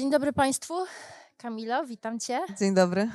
Dzień dobry Państwu. Kamilo, witam Cię. Dzień dobry.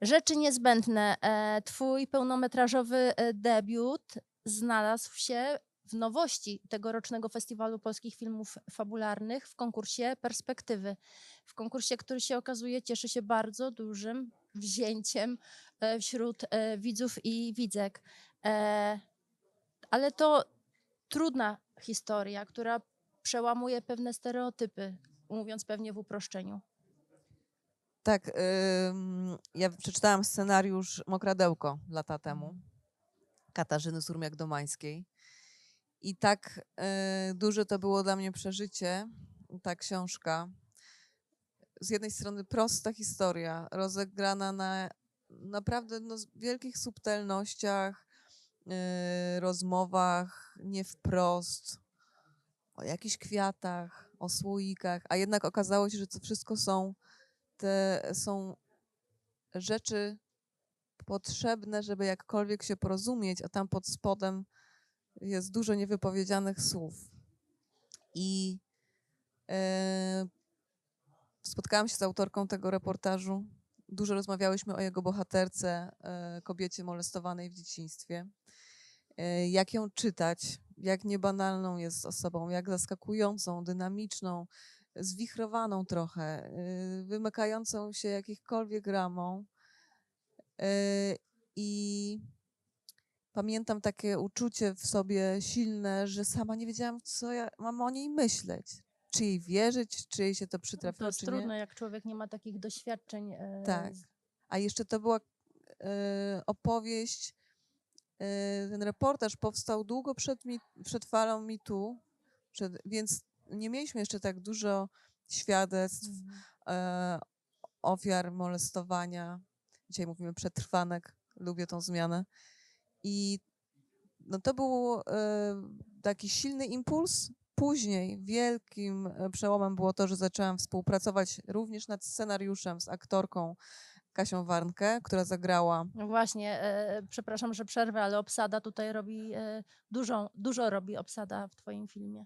Rzeczy niezbędne. E, Twój pełnometrażowy e, debiut znalazł się w nowości tegorocznego Festiwalu Polskich Filmów Fabularnych w konkursie Perspektywy. W konkursie, który się okazuje cieszy się bardzo dużym wzięciem e, wśród widzów i widzek. Ale to trudna historia, która przełamuje pewne stereotypy, mówiąc pewnie w uproszczeniu. Tak, ym, ja przeczytałam scenariusz Mokradełko lata temu Katarzyny Surmiak-Domańskiej. I tak y, duże to było dla mnie przeżycie, ta książka. Z jednej strony prosta historia, rozegrana na naprawdę no, wielkich subtelnościach, y, rozmowach, nie wprost, o jakichś kwiatach, o słoikach, a jednak okazało się, że to wszystko są te są rzeczy potrzebne, żeby jakkolwiek się porozumieć, a tam pod spodem jest dużo niewypowiedzianych słów. I e, spotkałam się z autorką tego reportażu. Dużo rozmawiałyśmy o jego bohaterce, e, kobiecie molestowanej w dzieciństwie. E, jak ją czytać, jak niebanalną jest osobą, jak zaskakującą, dynamiczną, zwichrowaną trochę, y, wymykającą się jakichkolwiek ramą. Y, I pamiętam takie uczucie w sobie silne, że sama nie wiedziałam, co ja mam o niej myśleć. Czy jej wierzyć, czy jej się to To przytrafiło, jest czy trudne, nie. jak człowiek nie ma takich doświadczeń. e, Tak. A jeszcze to była y, opowieść, ten reportaż powstał długo przed, mi, przed falą mitu, więc nie mieliśmy jeszcze tak dużo świadectw, e, ofiar molestowania. Dzisiaj mówimy przetrwanek, lubię tą zmianę. I no to był e, taki silny impuls. Później wielkim przełomem było to, że zaczęłam współpracować również nad scenariuszem z aktorką Kasią Warnkę, która zagrała No właśnie, e, przepraszam, że przerwę, ale obsada tutaj robi e, dużą, dużo robi obsada w Twoim filmie,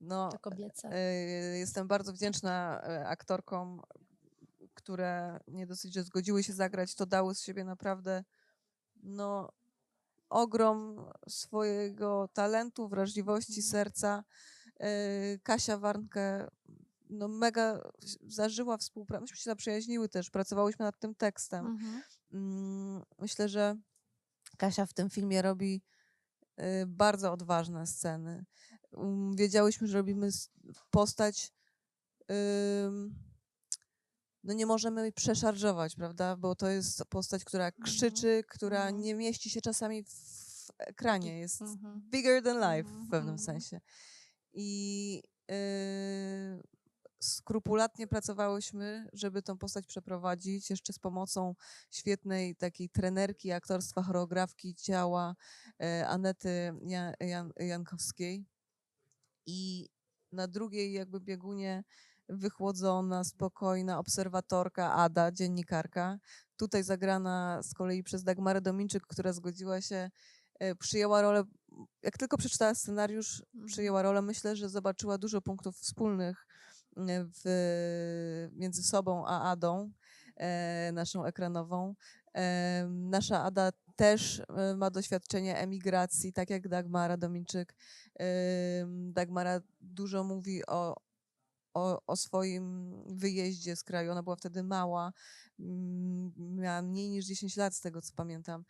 no, to kobieca. E, Jestem bardzo wdzięczna e, aktorkom, które nie dosyć, że zgodziły się zagrać, to dały z siebie naprawdę no, ogrom swojego talentu, wrażliwości, Mhm. serca. E, Kasia Warnkę no, mega zażyła współpracę. Myśmy się zaprzyjaźniły też, pracowałyśmy nad tym tekstem. Mhm. Mm, Myślę, że Kasia w tym filmie robi y, bardzo odważne sceny. Um, Wiedziałyśmy, że robimy postać. No nie możemy jej przeszarżować, prawda? Bo to jest postać, która krzyczy, która mhm. nie mieści się czasami w ekranie. Jest Mhm. bigger than life Mhm, w pewnym mhm. sensie. I yy, skrupulatnie pracowałyśmy, żeby tą postać przeprowadzić, jeszcze z pomocą świetnej takiej trenerki aktorstwa, choreografki ciała e, Anety Jan, Jan, Jankowskiej. I na drugiej jakby biegunie wychłodzona, spokojna obserwatorka Ada, dziennikarka. Tutaj zagrana z kolei przez Dagmarę Dominczyk, która zgodziła się, e, przyjęła rolę, jak tylko przeczytała scenariusz, Mhm. przyjęła rolę, myślę, że zobaczyła dużo punktów wspólnych w, między sobą a Adą, e, naszą ekranową. E, Nasza Ada też e, ma doświadczenie emigracji, tak jak Dagmara Dominczyk. Ym, Dagmara dużo mówi o, o, o swoim wyjeździe z kraju. Ona była wtedy mała, mm, miała mniej niż 10 lat, z tego co pamiętam.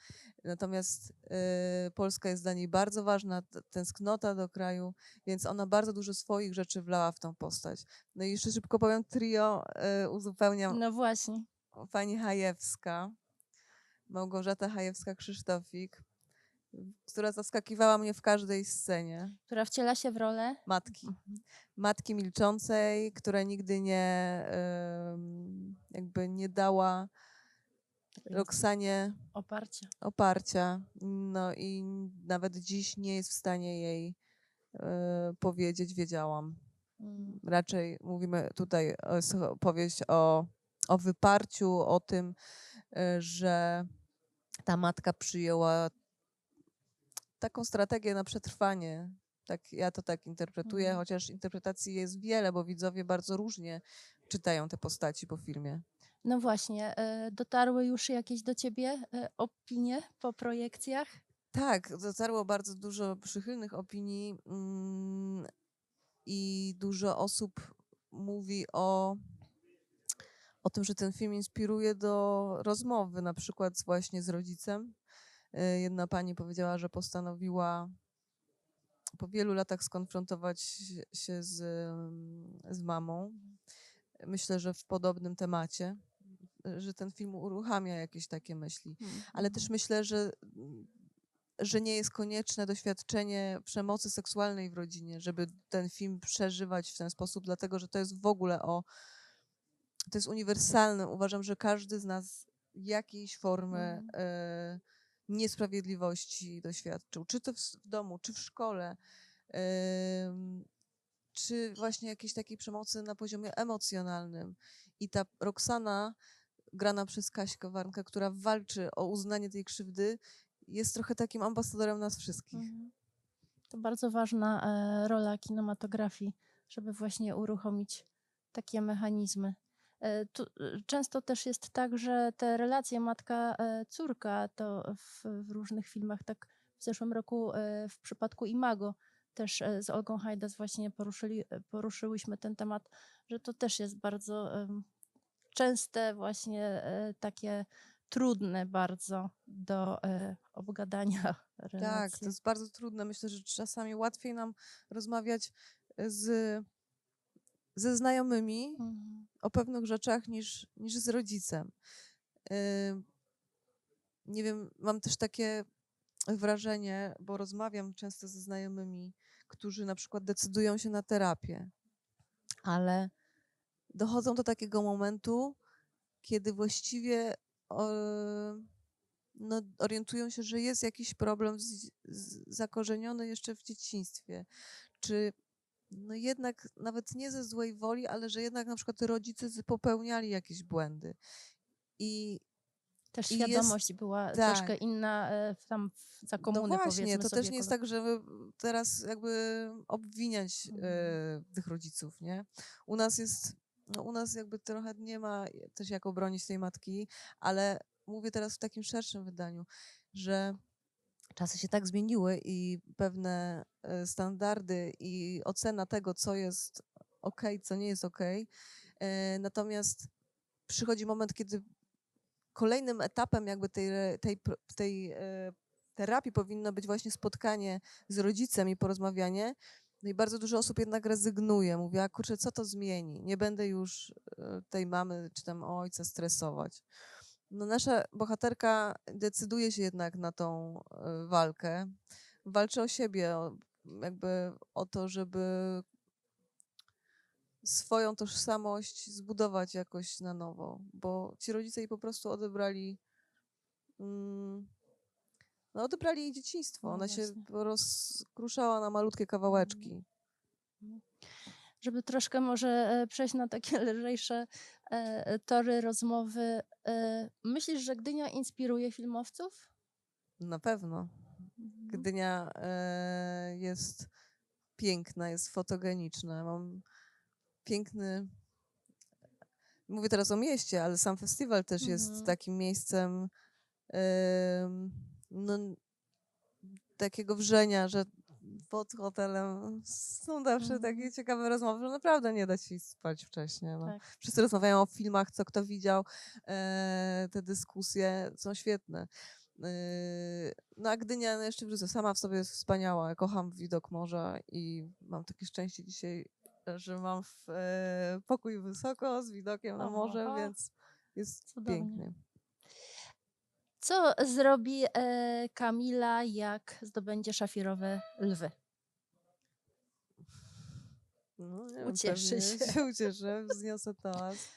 Natomiast y, Polska jest dla niej bardzo ważna, tęsknota do kraju, więc ona bardzo dużo swoich rzeczy wlała w tą postać. No i jeszcze szybko powiem, trio y, uzupełniam No właśnie. pani Hajewska, Małgorzata Hajewska-Krzysztofik, która zaskakiwała mnie w każdej scenie Która wciela się w rolę. matki. Mhm. Matki milczącej, która nigdy nie jakby nie dała Roxanie Oparcia. oparcia. No i nawet dziś nie jest w stanie jej e, powiedzieć, wiedziałam. Mm. Raczej mówimy tutaj, jest opowieść o, o wyparciu, o tym, e, że ta matka przyjęła taką strategię na przetrwanie, Tak, ja to tak interpretuję, Mhm. chociaż interpretacji jest wiele, bo widzowie bardzo różnie czytają te postaci po filmie. No właśnie, e, dotarły już jakieś do ciebie e, opinie po projekcjach? Tak, dotarło bardzo dużo przychylnych opinii mm, i dużo osób mówi o, o tym, że ten film inspiruje do rozmowy, na przykład właśnie z rodzicem. Y, Jedna pani powiedziała, że postanowiła po wielu latach skonfrontować się- z, mm, z mamą. Myślę, że w podobnym temacie, y, że ten film uruchamia jakieś takie myśli ale też myślę, że, mm, że nie jest konieczne doświadczenie przemocy seksualnej w rodzinie, żeby ten film przeżywać w ten sposób, dlatego że to jest w ogóle o. To jest uniwersalne. Uważam, że każdy z nas jakiejś formy Mhm. e, niesprawiedliwości doświadczył, czy to w, w domu, czy w szkole, czy właśnie jakiejś takiej przemocy na poziomie emocjonalnym. I ta Roxana, grana przez Kaśkę Warnkę, która walczy o uznanie tej krzywdy, jest trochę takim ambasadorem nas wszystkich. Mhm. To bardzo ważna e, rola kinematografii, żeby właśnie uruchomić takie mechanizmy. E, tu, e, często też jest tak, że te relacje matka-córka to w, w różnych filmach, tak w zeszłym roku e, w przypadku Imago też e, z Olgą Hajdas właśnie poruszyli, e, poruszyłyśmy ten temat, że to też jest bardzo częste właśnie e, takie trudne bardzo do e, obgadania relacji. Tak, to jest bardzo trudne. Myślę, że czasami łatwiej nam rozmawiać z, ze znajomymi Mhm. o pewnych rzeczach niż, niż z rodzicem. Ym, Nie wiem, mam też takie wrażenie, bo rozmawiam często ze znajomymi, którzy na przykład decydują się na terapię, ale dochodzą do takiego momentu, kiedy właściwie no, orientują się, że jest jakiś problem z, z, zakorzeniony jeszcze w dzieciństwie. Czy no jednak nawet nie ze złej woli, ale że jednak na przykład rodzice popełniali jakieś błędy. I Też I jest- świadomość była tak. troszkę inna e, w- tam za komuny, no właśnie, to też nie jest tak, żeby teraz jakby obwiniać Mhm. e, tych rodziców, nie? U nas jest, no u nas jakby trochę nie ma też jak obronić tej matki, ale mówię teraz w takim szerszym wydaniu, że czasy się tak zmieniły i pewne e, standardy i ocena tego, co jest ok, co nie jest ok. Natomiast przychodzi moment, kiedy kolejnym etapem jakby tej, tej, tej e, terapii powinno być właśnie spotkanie z rodzicem i porozmawianie. No i bardzo dużo osób jednak rezygnuje. Mówi, a kurczę, co to zmieni? Nie będę już e, tej mamy czy tam ojca stresować. No nasza bohaterka decyduje się jednak na tą e, walkę. Walczy o siebie, o, jakby o to, żeby swoją tożsamość zbudować jakoś na nowo, bo ci rodzice jej po prostu odebrali mm, no odebrali jej dzieciństwo. No Ona się rozkruszała na malutkie kawałeczki. Żeby troszkę może e, przejść na takie lżejsze e, tory rozmowy. e, Myślisz, że Gdynia inspiruje filmowców? Na pewno. Mhm. Gdynia e, jest piękna, jest fotogeniczna. Mam piękny. Mówię teraz o mieście, ale sam festiwal też jest Mhm. takim miejscem em, no, takiego wrzenia, że pod hotelem są zawsze Mhm. takie ciekawe rozmowy, że naprawdę nie da się spać wcześniej. No. Tak. Wszyscy rozmawiają o filmach, co kto widział. E, te dyskusje są świetne. E, no a Gdynia, no jeszcze wrócę, sama w sobie jest wspaniała. Ja kocham widok morza i mam takie szczęście dzisiaj, że mam w, e, pokój wysoko z widokiem na morze, Oho. więc jest Cudownie. pięknie. Co zrobi e, Kamila, jak zdobędzie szafirowe lwy? No, nie wiem, Ucieszy pewnie się. ucieszę, wzniosę toast.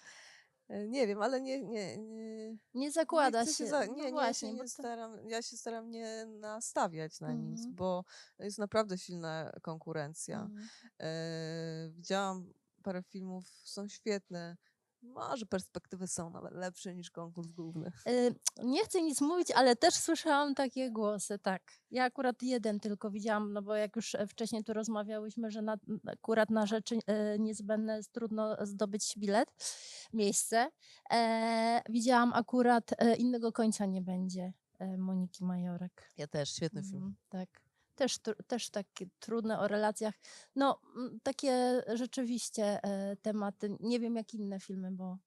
E, Nie wiem, ale nie, nie, nie, Nie zakłada chcę się. za, no nie, nie, właśnie, ja się bo nie to- staram, ja się staram nie nastawiać na nic, Mhm. bo jest naprawdę silna konkurencja. Mhm. E, widziałam parę filmów, są świetne. Może perspektywy są nawet lepsze niż konkurs główny. Y, Nie chcę nic mówić, ale też słyszałam takie głosy, tak. Ja akurat jeden tylko widziałam, no bo jak już e, wcześniej tu rozmawiałyśmy, że na, akurat na rzeczy e, niezbędne jest trudno zdobyć bilet, miejsce. E, widziałam akurat innego końca nie będzie Moniki Majorek. Ja też, świetny film. Mhm, tak. Też, też takie trudne o relacjach. No, takie rzeczywiście e, tematy. Nie wiem jak inne filmy, bo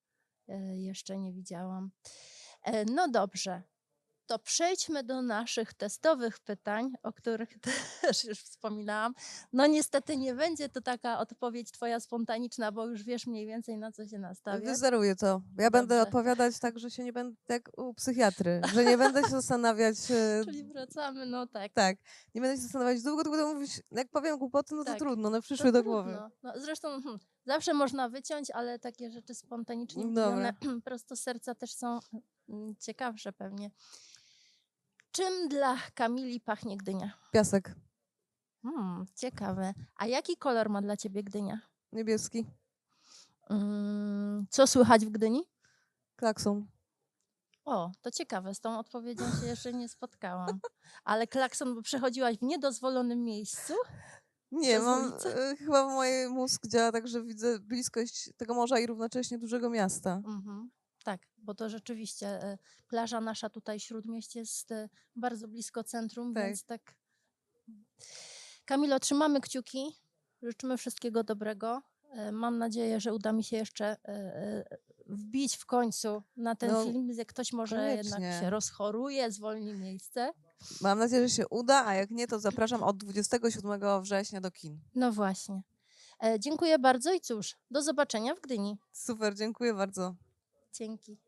e, jeszcze nie widziałam. E, no dobrze. To przejdźmy do naszych testowych pytań, o których też już wspominałam. No niestety nie będzie to taka odpowiedź twoja spontaniczna, bo już wiesz mniej więcej na co się nastawiać. Wyzeruję to. Ja będę Dobrze. odpowiadać tak, że się nie będę jak u psychiatry, że nie będę się zastanawiać. e, Czyli wracamy, no tak. Tak, nie będę się zastanawiać długo, tylko będę mówić, jak powiem głupoty, no to Tak, trudno, To przyszły do głowy. trudno. No, zresztą hmm, zawsze można wyciąć, ale takie rzeczy spontanicznie prosto serca też są mm, ciekawsze pewnie. Czym dla Kamili pachnie Gdynia? Piasek, Hmm, ciekawe. A jaki kolor ma dla ciebie Gdynia? niebieski, Mm, co słychać w Gdyni? klakson. O, to ciekawe, z tą odpowiedzią się jeszcze nie spotkałam. Ale klakson, bo przechodziłaś w niedozwolonym miejscu? Nie, Przez mam, ulicę? e, chyba mój mózg działa tak, że widzę bliskość tego morza i równocześnie dużego miasta. Mhm. Bo to rzeczywiście e, plaża nasza tutaj Śródmieście jest e, bardzo blisko centrum, Tak. więc tak. Kamilo, trzymamy kciuki, życzymy wszystkiego dobrego. E, Mam nadzieję, że uda mi się jeszcze wbić w końcu na ten No, film, jak ktoś może jednak koniecznie. się rozchoruje, zwolni miejsce. Mam nadzieję, że się uda, a jak nie, to zapraszam od 27 września do kin. No właśnie. Dziękuję bardzo i cóż, do zobaczenia w Gdyni. Super, dziękuję bardzo. Dzięki.